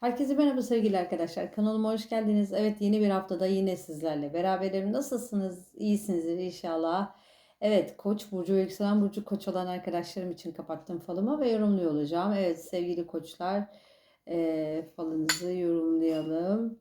Herkese merhaba sevgili arkadaşlar. Kanalıma hoş geldiniz. Evet yeni bir haftada yine sizlerle beraberim. Nasılsınız? İyisinizdir inşallah. Evet Koç burcu ve yükselen burcu Koç olan arkadaşlarım için kapattım falımı ve yorumluyor olacağım. Evet sevgili koçlar eee, falınızı yorumlayalım.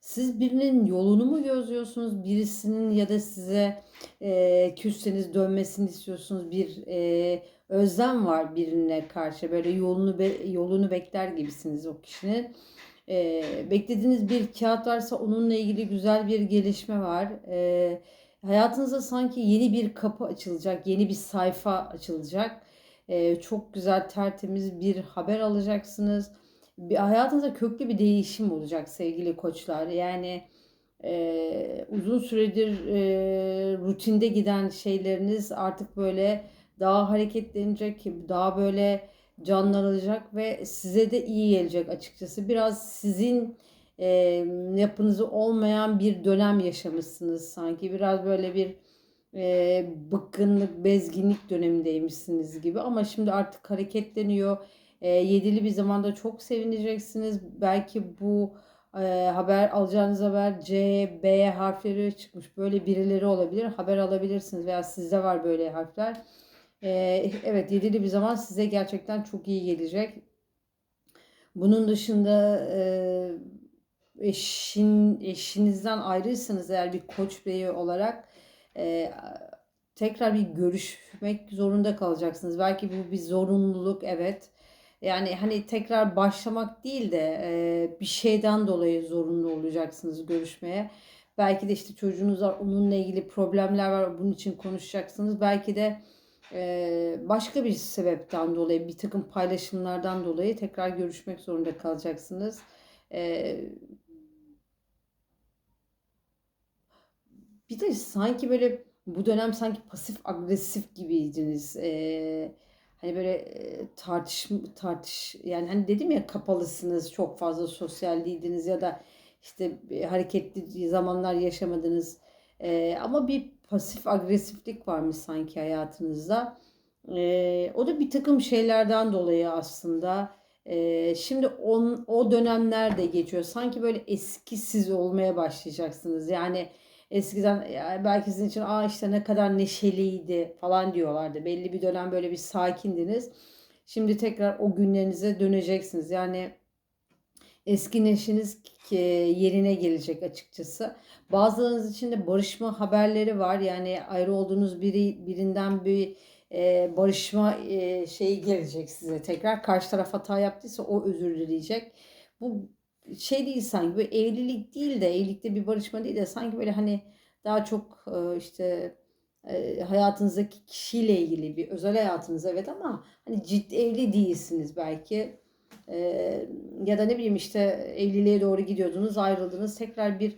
Siz birinin yolunu mu gözlüyorsunuz? Birisinin ya da size eee küsseniz dönmesini istiyorsunuz. Bir eee, özlem var birine karşı. Böyle yolunu be- yolunu bekler gibisiniz o kişinin. Eee, beklediğiniz bir kağıt varsa onunla ilgili güzel bir gelişme var. Eee hayatınızda sanki yeni bir kapı açılacak, yeni bir sayfa açılacak. Eee, çok güzel, tertemiz bir haber alacaksınız bir hayatınızda köklü bir değişim olacak sevgili koçlar. Yani e, uzun süredir e, rutinde giden şeyleriniz artık böyle daha hareketlenecek, daha böyle canlanacak ve size de iyi gelecek açıkçası. Biraz sizin e, yapınızı olmayan bir dönem yaşamışsınız sanki. Biraz böyle bir e, bıkkınlık, bezginlik dönemindeymişsiniz gibi ama şimdi artık hareketleniyor. E, yedili bir zamanda çok sevineceksiniz. Belki bu e, haber alacağınız haber C, B harfleri çıkmış. Böyle birileri olabilir. Haber alabilirsiniz veya sizde var böyle harfler. Evet yedili bir zaman size gerçekten çok iyi gelecek. Bunun dışında e, eşin eşinizden ayrıysanız eğer bir koç beyi olarak e, tekrar bir görüşmek zorunda kalacaksınız. Belki bu bir zorunluluk evet. Yani hani tekrar başlamak değil de e, bir şeyden dolayı zorunlu olacaksınız görüşmeye. Belki de işte çocuğunuz var, onunla ilgili problemler var, bunun için konuşacaksınız. Belki de başka bir sebepten dolayı, bir takım paylaşımlardan dolayı tekrar görüşmek zorunda kalacaksınız. Bir de sanki böyle bu dönem sanki pasif agresif gibiydiniz. Hani böyle tartış tartış yani hani dedim ya kapalısınız, çok fazla sosyal değildiniz ya da işte hareketli zamanlar yaşamadınız. E, ama bir pasif agresiflik varmış sanki hayatınızda. E, o da bir takım şeylerden dolayı aslında. E, şimdi on, o dönemler de geçiyor. Sanki böyle eski siz olmaya başlayacaksınız. Yani Eskiden yani belki sizin için aa işte ne kadar neşeliydi falan diyorlardı. Belli bir dönem böyle bir sakindiniz. Şimdi tekrar o günlerinize döneceksiniz. Yani eski neşeniz yerine gelecek açıkçası. Bazılarınız için de barışma haberleri var. Yani ayrı olduğunuz biri birinden bir e, barışma e, şeyi gelecek size. Tekrar karşı taraf hata yaptıysa o özür dileyecek. Bu şey değil sanki böyle evlilik değil de evlilikte bir barışma değil de sanki böyle hani daha çok e, işte e, hayatınızdaki kişiyle ilgili bir özel hayatınız evet ama hani ciddi evli değilsiniz belki e, ya da ne bileyim işte evliliğe doğru gidiyordunuz ayrıldınız. Tekrar bir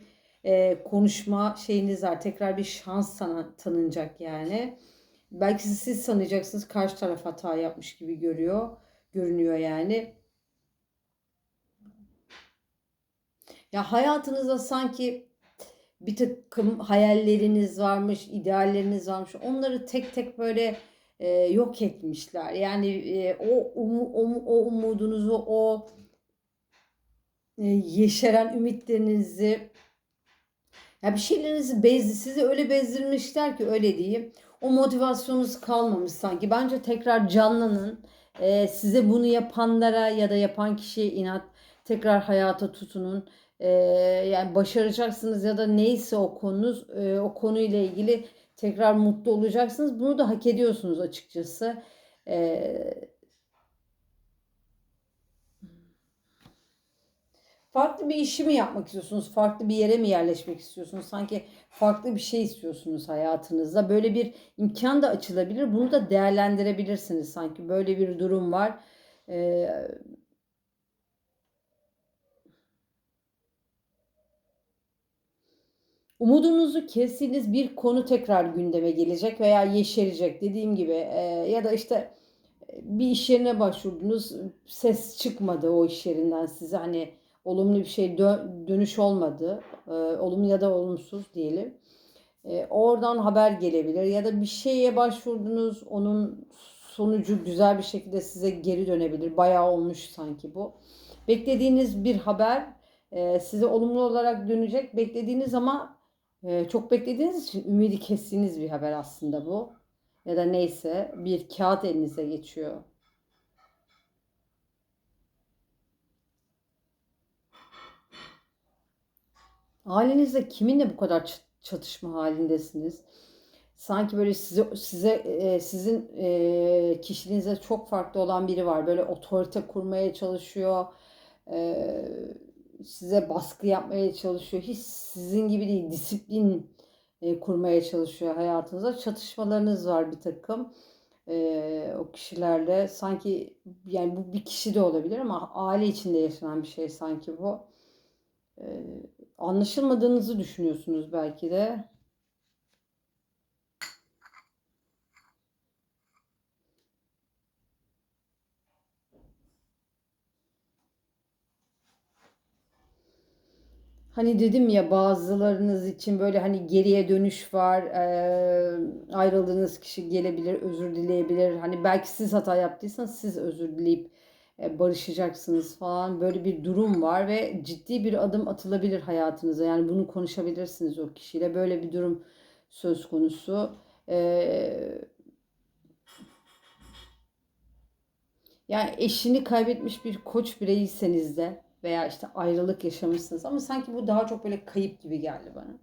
konuşma şeyiniz var. Tekrar bir şans sana tanınacak yani. Belki siz sanacaksınız karşı taraf hata yapmış gibi görüyor görünüyor yani. Ya hayatınızda sanki bir takım hayalleriniz varmış, idealleriniz varmış. Onları tek tek böyle e, yok etmişler. Yani e, o, um, o, o umudunuzu, o e, yeşeren ümitlerinizi ya bir şeylerinizi bezdi. Sizi öyle bezdirmişler ki öyle diyeyim. O motivasyonunuz kalmamış sanki. Bence tekrar canlanın. E, size bunu yapanlara ya da yapan kişiye inat tekrar hayata tutunun e, yani başaracaksınız ya da neyse o konunuz e, o konuyla ilgili tekrar mutlu olacaksınız. Bunu da hak ediyorsunuz açıkçası. E, farklı bir işi mi yapmak istiyorsunuz? Farklı bir yere mi yerleşmek istiyorsunuz? Sanki farklı bir şey istiyorsunuz hayatınızda. Böyle bir imkan da açılabilir. Bunu da değerlendirebilirsiniz sanki. Böyle bir durum var. Ee, Umudunuzu kestiğiniz bir konu tekrar gündeme gelecek veya yeşerecek dediğim gibi e, ya da işte e, bir iş yerine başvurdunuz ses çıkmadı o iş yerinden size hani olumlu bir şey dö- dönüş olmadı e, olumlu ya da olumsuz diyelim e, oradan haber gelebilir ya da bir şeye başvurdunuz onun sonucu güzel bir şekilde size geri dönebilir. Bayağı olmuş sanki bu. Beklediğiniz bir haber e, size olumlu olarak dönecek. Beklediğiniz ama e, çok beklediğiniz için ümidi kestiğiniz bir haber aslında bu. Ya da neyse bir kağıt elinize geçiyor. Ailenizde kiminle bu kadar çatışma halindesiniz? Sanki böyle size size e, sizin e, kişiliğinize çok farklı olan biri var. Böyle otorite kurmaya çalışıyor. e, size baskı yapmaya çalışıyor. Hiç sizin gibi değil, disiplin e, kurmaya çalışıyor hayatınızda. Çatışmalarınız var bir takım e, o kişilerle. Sanki yani bu bir kişi de olabilir ama aile içinde yaşanan bir şey sanki bu. E, anlaşılmadığınızı düşünüyorsunuz belki de. Hani dedim ya bazılarınız için böyle hani geriye dönüş var. eee, ayrıldığınız kişi gelebilir, özür dileyebilir. Hani belki siz hata yaptıysanız siz özür dileyip e, barışacaksınız falan. Böyle bir durum var ve ciddi bir adım atılabilir hayatınıza. Yani bunu konuşabilirsiniz o kişiyle. Böyle bir durum söz konusu. Eee, yani eşini kaybetmiş bir koç bireyseniz de veya işte ayrılık yaşamışsınız ama sanki bu daha çok böyle kayıp gibi geldi bana.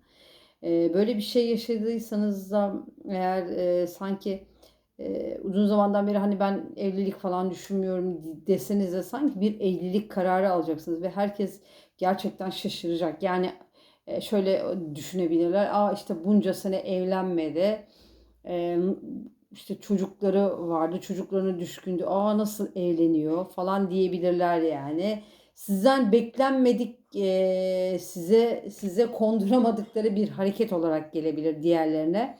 Ee, böyle bir şey yaşadıysanız da eğer e, sanki e, uzun zamandan beri hani ben evlilik falan düşünmüyorum deseniz de sanki bir evlilik kararı alacaksınız ve herkes gerçekten şaşıracak. Yani e, şöyle düşünebilirler. Aa işte bunca sene evlenmedi. E, işte çocukları vardı. Çocuklarına düşkündü. Aa nasıl evleniyor falan diyebilirler yani sizden beklenmedik e, size size konduramadıkları bir hareket olarak gelebilir diğerlerine.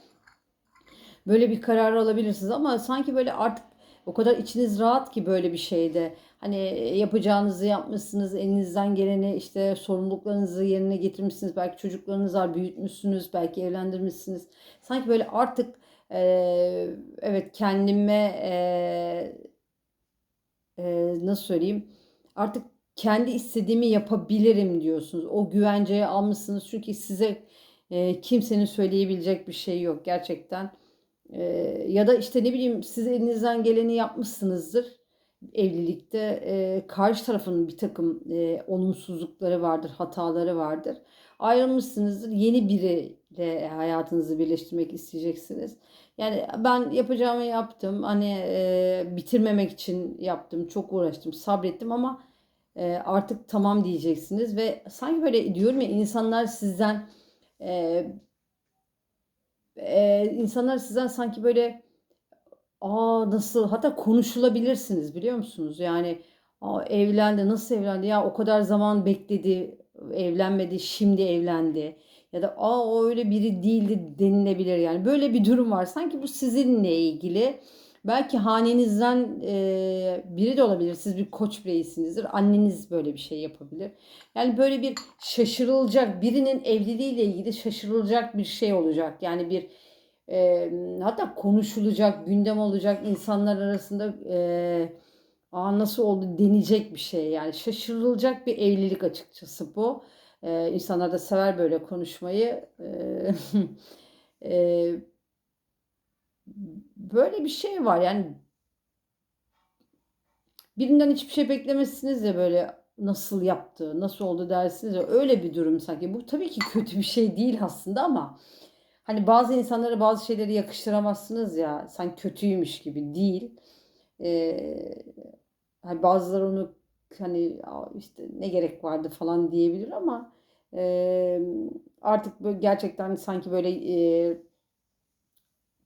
Böyle bir karar alabilirsiniz ama sanki böyle artık o kadar içiniz rahat ki böyle bir şeyde. Hani yapacağınızı yapmışsınız, elinizden geleni işte sorumluluklarınızı yerine getirmişsiniz. Belki çocuklarınız var, büyütmüşsünüz, belki evlendirmişsiniz. Sanki böyle artık e, evet kendime e, e, nasıl söyleyeyim? Artık kendi istediğimi yapabilirim diyorsunuz. O güvenceye almışsınız çünkü size e, kimsenin söyleyebilecek bir şey yok gerçekten. E, ya da işte ne bileyim siz elinizden geleni yapmışsınızdır evlilikte. E, karşı tarafın bir takım e, olumsuzlukları vardır, hataları vardır. Ayrılmışsınızdır, yeni biriyle hayatınızı birleştirmek isteyeceksiniz. Yani ben yapacağımı yaptım. Hani e, bitirmemek için yaptım. Çok uğraştım, sabrettim ama e, artık tamam diyeceksiniz ve sanki böyle diyorum ya insanlar sizden e, e, insanlar sizden sanki böyle aa nasıl? Hatta konuşulabilirsiniz biliyor musunuz? Yani aa, evlendi nasıl evlendi? Ya o kadar zaman bekledi evlenmedi şimdi evlendi. Ya da aa o öyle biri değildi denilebilir. Yani böyle bir durum var. Sanki bu sizinle ilgili Belki hanenizden e, biri de olabilir. Siz bir koç bireysinizdir. Anneniz böyle bir şey yapabilir. Yani böyle bir şaşırılacak birinin evliliğiyle ilgili şaşırılacak bir şey olacak. Yani bir e, hatta konuşulacak, gündem olacak insanlar arasında e, Aa, nasıl oldu denecek bir şey. Yani şaşırılacak bir evlilik açıkçası bu. E, insanlar da sever böyle konuşmayı. E, e, böyle bir şey var. Yani birinden hiçbir şey beklemezsiniz ya böyle nasıl yaptı, nasıl oldu? dersiniz ya. Öyle bir durum sanki. Bu tabii ki kötü bir şey değil aslında ama hani bazı insanlara bazı şeyleri yakıştıramazsınız ya. Sanki kötüymüş gibi değil. Ee, hani bazıları onu hani işte ne gerek vardı? falan diyebilir ama e, artık böyle gerçekten sanki böyle e,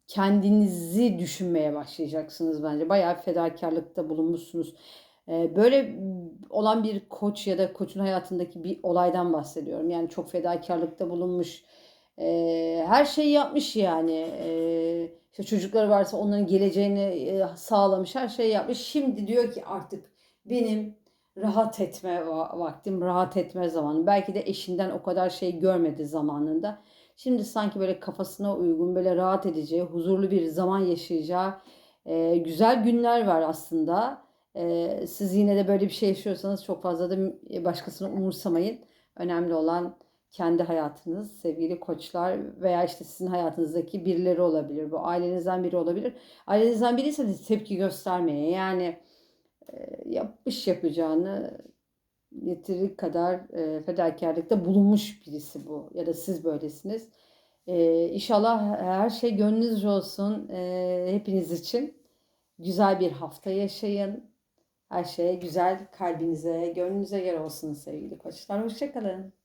kendinizi düşünmeye başlayacaksınız bence. Bayağı fedakarlıkta bulunmuşsunuz. Ee, böyle olan bir koç ya da koçun hayatındaki bir olaydan bahsediyorum. Yani çok fedakarlıkta bulunmuş. Ee, her şeyi yapmış yani. Ee, işte çocukları varsa onların geleceğini e, sağlamış. Her şeyi yapmış. Şimdi diyor ki artık benim rahat etme vaktim, rahat etme zamanı. Belki de eşinden o kadar şey görmedi zamanında. Şimdi sanki böyle kafasına uygun, böyle rahat edeceği, huzurlu bir zaman yaşayacağı Ee, güzel günler var aslında. Ee, siz yine de böyle bir şey yaşıyorsanız çok fazla da başkasını umursamayın. Önemli olan kendi hayatınız, sevgili koçlar veya işte sizin hayatınızdaki birileri olabilir. Bu ailenizden biri olabilir. Ailenizden biri ise de tepki göstermeye yani e, yapmış yapacağını yeteri kadar e, fedakarlıkta bulunmuş birisi bu. Ya da siz böylesiniz. E, inşallah her şey gönlünüzce olsun e, hepiniz için. Güzel bir hafta yaşayın. Her şey güzel kalbinize, gönlünüze göre olsun sevgili koçlar. Hoşçakalın.